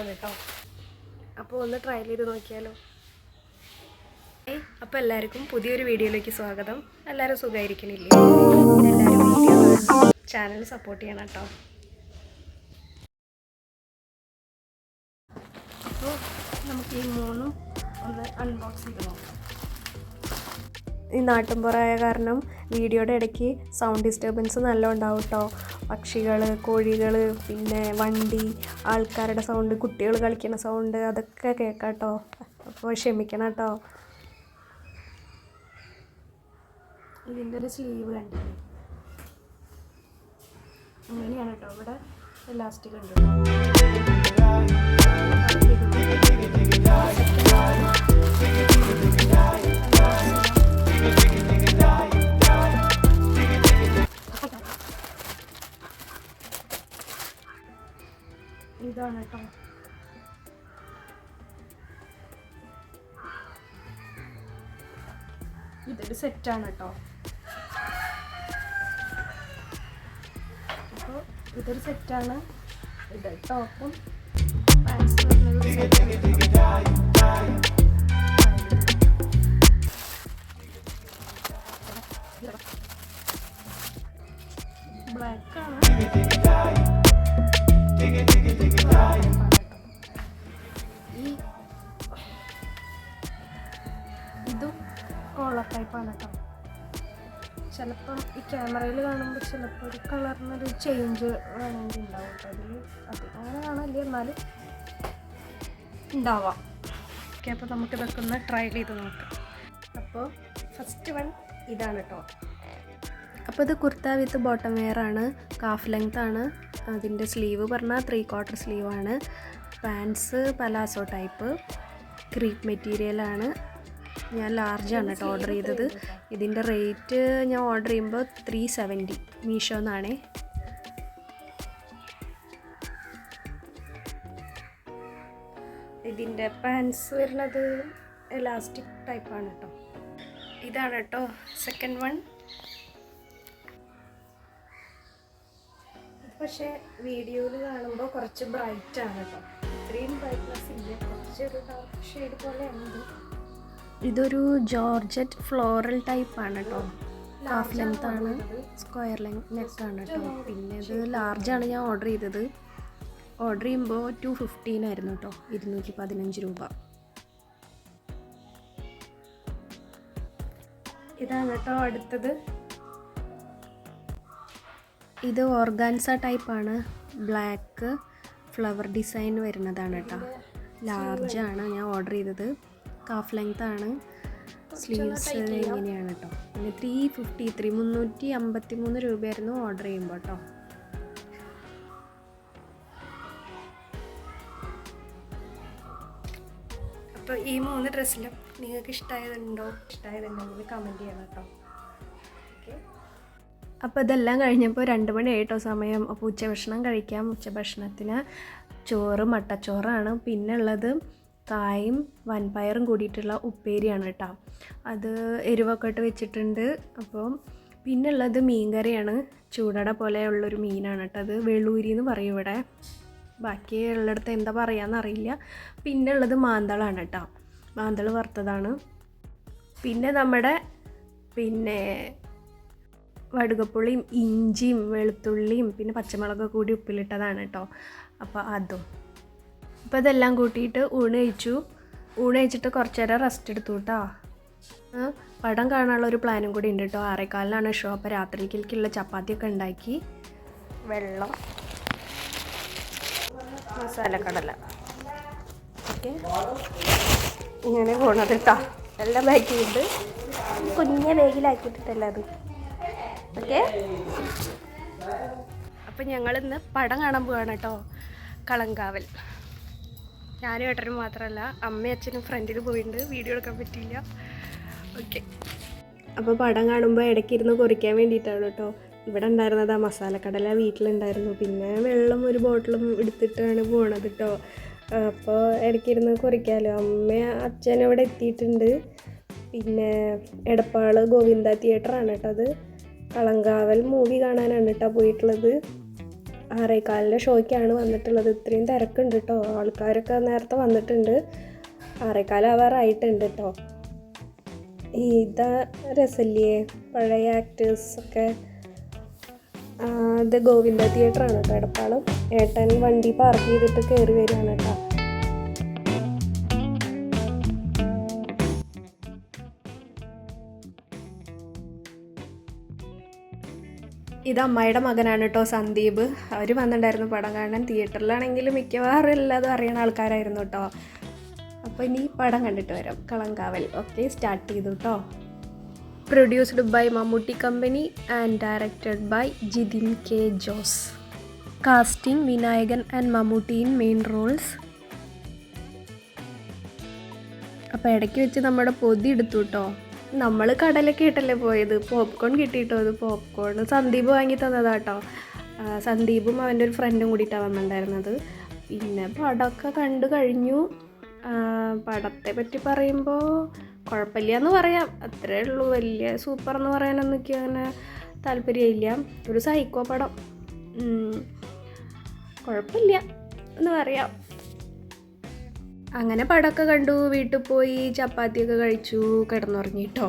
ഇതാണ് കേട്ടോ. അപ്പോൾ ഒന്ന് ട്രയൽ ചെയ്ത് നോക്കിയാലോ. ഏ അപ്പോൾ എല്ലാവർക്കും പുതിയൊരു വീഡിയോയിലേക്ക് സ്വാഗതം. എല്ലാവരും സുഖമായിരിക്കണില്ലേ എല്ലാവരും ചാനൽ സപ്പോർട്ട് ചെയ്യണം കേട്ടോ. അപ്പോൾ നമുക്ക് ഈ മൂന്നും ഒന്ന് അൺബോക്സ് ചെയ്ത് നോക്കാം. ഈ നാട്ടിൻപുറമായ കാരണം വീഡിയോയുടെ ഇടയ്ക്ക് സൗണ്ട് ഡിസ്റ്റർബൻസ് നല്ല ഉണ്ടാവും കേട്ടോ. പക്ഷികൾ കോഴികൾ പിന്നെ വണ്ടി ആൾക്കാരുടെ സൗണ്ട് കുട്ടികൾ കളിക്കുന്ന സൗണ്ട് അതൊക്കെ കേൾക്കാം കേട്ടോ അപ്പോൾ ക്ഷമിക്കണം കേട്ടോ ഇതിന്റെ ഒരു സ്ലീവ് കണ്ടില്ലേ അങ്ങനെയാണ് കേട്ടോ ഇവിടെ ഇലാസ്റ്റിക് ഉണ്ട് കേട്ടോ കേട്ടോ ഇതൊരു സെറ്റാണ് കേട്ടോ. അപ്പോൾ ഇതൊരു സെറ്റാണ് ഇത് ടോപ്പും പാൻസും ടൈപ്പാണ് കേട്ടോ. ചിലപ്പം ഈ ക്യാമറയിൽ കാണുമ്പോൾ ചിലപ്പോൾ ഒരു കളറിനൊരു ചേഞ്ച് വേണമെങ്കിൽ ഉണ്ടാവും അതിൽ അത് അങ്ങനെ കാണില്ല എന്നാലും ഉണ്ടാവാം. ഓക്കെ അപ്പോൾ നമുക്കിതൊക്കെ ഒന്ന് ട്രൈ ചെയ്ത് നോക്കാം. അപ്പോൾ ഫസ്റ്റ് വൺ ഇതാണ് കേട്ടോ അപ്പോൾ ഇത് കുർത്ത വിത്ത് ബോട്ടം വെയർ ആണ്. കാഫ് ലെങ്ത് ആണ്. അതിന്റെ സ്ലീവ് പറഞ്ഞാൽ ത്രീ ക്വാർട്ടർ സ്ലീവാണ് പാൻസ് പലാസോ ടൈപ്പ് ക്രീപ്പ് മെറ്റീരിയലാണ് ഞാൻ ലാർജാണ് കേട്ടോ ഓർഡർ ചെയ്തത്. ഇതിന്റെ റേറ്റ് ഞാൻ ഓർഡർ ചെയ്യുമ്പോൾ ത്രീ സെവന്റി മീഷോ എന്നാണേ. ഇതിന്റെ പാൻസ് വരുന്നത് എലാസ്റ്റിക് ടൈപ്പാണ് കേട്ടോ. ഇതാണ് കേട്ടോ സെക്കൻഡ് വൺ പക്ഷേ വീഡിയോയിൽ കാണുമ്പോൾ കുറച്ച് ബ്രൈറ്റ് ആണ് കേട്ടോ. ഇത്രയും ബ്രൈറ്റ്നെസ് ഇല്ല. കുറച്ചൊരു ഡാർക്ക് ഷെയ്ഡ് പോലെയാണ് ഇതൊരു ജോർജറ്റ് ഫ്ലോറൽ ടൈപ്പ് ആണ് കേട്ടോ ഹാഫ് ലെങ്ത് ആണ്. സ്ക്വയർ ലെങ്ത് നെക്ക് ആണ് കേട്ടോ പിന്നെ ഇത് ലാർജാണ് ഞാൻ ഓർഡർ ചെയ്തത്. ഓർഡർ ചെയ്യുമ്പോൾ ടു ഫിഫ്റ്റീൻ ആയിരുന്നു കേട്ടോ ഇരുന്നൂറ്റി പതിനഞ്ച് രൂപ. ഇതാണ് കേട്ടോ അടുത്തത്. ഇത് ഓർഗാൻസ ടൈപ്പാണ് ബ്ലാക്ക് ഫ്ലവർ ഡിസൈൻ വരുന്നതാണ് കേട്ടോ ലാർജാണ് ഞാൻ ഓർഡർ ചെയ്തത്. കാഫ് ലെങ്ത് ആണ്. സ്ലീവ്സ് ഇങ്ങനെയാണ് കേട്ടോ പിന്നെ ത്രീ ഫിഫ്റ്റി ത്രീ മുന്നൂറ്റി അമ്പത്തി മൂന്ന് രൂപയായിരുന്നു ഓർഡർ ചെയ്യുമ്പോൾ കേട്ടോ അപ്പോൾ ഈ മൂന്ന് ഡ്രസ്സിലും നിങ്ങൾക്ക് ഇഷ്ടമായതുണ്ടോ ഇഷ്ടമായതുണ്ടെങ്കിൽ കമന്റ് ചെയ്യണം കേട്ടോ ഓക്കെ അപ്പോൾ ഇതെല്ലാം കഴിഞ്ഞപ്പോൾ രണ്ട് മണി ആയിട്ടോ സമയം. അപ്പോൾ ഉച്ചഭക്ഷണം കഴിക്കാം. ഉച്ചഭക്ഷണത്തിന് ചോറ് മട്ടച്ചോറാണ്. പിന്നെ ഉള്ളത് കായും വൻപയറും കൂടിയിട്ടുള്ള ഉപ്പേരിയാണ് കേട്ടോ. അത് എരിവൊക്കെ ഇട്ട് വെച്ചിട്ടുണ്ട്. അപ്പോൾ പിന്നെ ഉള്ളത് മീൻകറിയാണ്. ചൂടട പോലെയുള്ളൊരു മീനാണ് കേട്ടോ അത്. വെളൂരി എന്ന് പറയും ഇവിടെ. ബാക്കി ഉള്ളിടത്ത് എന്താ പറയാന്ന് അറിയില്ല. പിന്നെ ഉള്ളത് മാന്തളാണ് കേട്ടോ. മാന്തൾ വറുത്തതാണ്. പിന്നെ നമ്മുടെ പിന്നെ വടുകപ്പുള്ളിയും ഇഞ്ചിയും വെളുത്തുള്ളിയും പിന്നെ പച്ചമുളകൊക്കെ കൂടി ഉപ്പിലിട്ടതാണ് കേട്ടോ. അപ്പോൾ അതും. അപ്പോൾ ഇതെല്ലാം കൂട്ടിയിട്ട് ഊണ് കഴിച്ചു. ഊണ് കഴിച്ചിട്ട് കുറച്ച് നേരം റെസ്റ്റ് എടുത്തു കേട്ടോ പടം കാണാനുള്ള ഒരു പ്ലാനും കൂടി ഉണ്ട് കേട്ടോ ആറേക്കാലിനാണ് ഷോ അപ്പോൾ രാത്രിക്കുള്ള ചപ്പാത്തിയൊക്കെ ഉണ്ടാക്കി. വെള്ളം. മസാലക്കടല. ഓക്കെ. ഇങ്ങനെ പോണത് കേട്ടോ എല്ലാം ബാക്കിയുണ്ട് ചെയ്ത് കുഞ്ഞ അത്. ഓക്കെ. അപ്പം ഞങ്ങളിന്ന് പടം കാണാൻ പോവാണ് കേട്ടോ കളങ്കാവൽ. ഞാനും ഏട്ടനും മാത്രമല്ല അമ്മയും അച്ഛനും ഫ്രണ്ടിൽ പോയിട്ടുണ്ട് വീഡിയോ എടുക്കാൻ പറ്റിയില്ല. ഓക്കെ അപ്പോൾ പടം കാണുമ്പോൾ ഇടയ്ക്കിരുന്ന് കുറിക്കാൻ വേണ്ടിയിട്ടാണ് കേട്ടോ. ഇവിടെ ഉണ്ടായിരുന്നത് ആ മസാലക്കടല വീട്ടിലുണ്ടായിരുന്നു. പിന്നെ വെള്ളം ഒരു ബോട്ടിലും എടുത്തിട്ടാണ് പോണത് കേട്ടോ. അപ്പോൾ ഇടയ്ക്കിരുന്ന് കുറിക്കാമല്ലോ അമ്മ അച്ഛൻ ഇവിടെ എത്തിയിട്ടുണ്ട്. പിന്നെ എടപ്പാൾ ഗോവിന്ദ തിയേറ്ററാണ് കേട്ടോ അത്. കളങ്കാവൽ മൂവി കാണാനാണ് കേട്ടോ പോയിട്ടുള്ളത്. ആറേക്കാലിന്റെ ഷോയ്ക്കാണ് വന്നിട്ടുള്ളത്. ഇത്രയും തിരക്കുണ്ട് കേട്ടോ ആൾക്കാരൊക്കെ നേരത്തെ വന്നിട്ടുണ്ട്. ആറേക്കാലാവാറായിട്ടുണ്ട് കേട്ടോ ഇതാ രസല്ലിയെ പഴയ ആക്ടേഴ്സ് ഒക്കെ. ഇത് ഗോവിന്ദ തിയേറ്ററാണ് കേട്ടോ എടപ്പാളും ഏട്ടൻ വണ്ടി പാർക്ക് ചെയ്തിട്ട് കയറി വരികയാണ് കേട്ടോ ഇത് അമ്മയുടെ മകനാണ് കേട്ടോ സന്ദീപ്. അവർ വന്നിട്ടുണ്ടായിരുന്നു പടം കാണാൻ. തിയേറ്ററിലാണെങ്കിൽ മിക്കവാറും എല്ലാതും അറിയണ ആൾക്കാരായിരുന്നു കേട്ടോ. അപ്പോൾ ഇനി പടം കണ്ടിട്ട് വരാം. കളങ്കാവൽ. ഓക്കെ സ്റ്റാർട്ട് ചെയ്തു കേട്ടോ produced by Mammootty company and directed by Jithin K Jose. Casting Vinayakan and Mammootty in main roles അപ്പോൾ ഇടയ്ക്ക് വെച്ച് നമ്മുടെ പൊതി എടുത്തു കേട്ടോ നമ്മൾ കടലൊക്കെ ഇട്ടല്ലേ പോയത്? പോപ്കോൺ കിട്ടിയിട്ടോ അത് പോപ്കോൺ സന്ദീപ് വാങ്ങി തന്നതാട്ടോ. സന്ദീപും അവന്റെ ഒരു ഫ്രണ്ടും കൂടിയിട്ടാണ് വന്നിട്ടുണ്ടായിരുന്നത്. പിന്നെ പടമൊക്കെ കണ്ടു കഴിഞ്ഞു. പടത്തെ പറ്റി പറയുമ്പോൾ കുഴപ്പമില്ല എന്ന് പറയാം. അത്രേ ഉള്ളൂ. വലിയ സൂപ്പർ എന്ന് പറയാനൊന്നും അങ്ങനെ താല്പര്യമില്ല. ഒരു സൈക്കോ പടം. കുഴപ്പമില്ല എന്ന് പറയാം. അങ്ങനെ പടമൊക്കെ കണ്ടു വീട്ടിൽ പോയി ചപ്പാത്തിയൊക്കെ കഴിച്ചു കിടന്നുറങ്ങിട്ടോ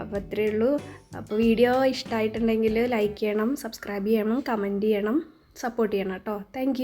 അപ്പോൾ അത്രയേ ഉള്ളൂ. അപ്പോൾ വീഡിയോ ഇഷ്ടമായിട്ടുണ്ടെങ്കിൽ ലൈക്ക് ചെയ്യണം സബ്സ്ക്രൈബ് ചെയ്യണം കമന്റ് ചെയ്യണം സപ്പോർട്ട് ചെയ്യണം കേട്ടോ താങ്ക്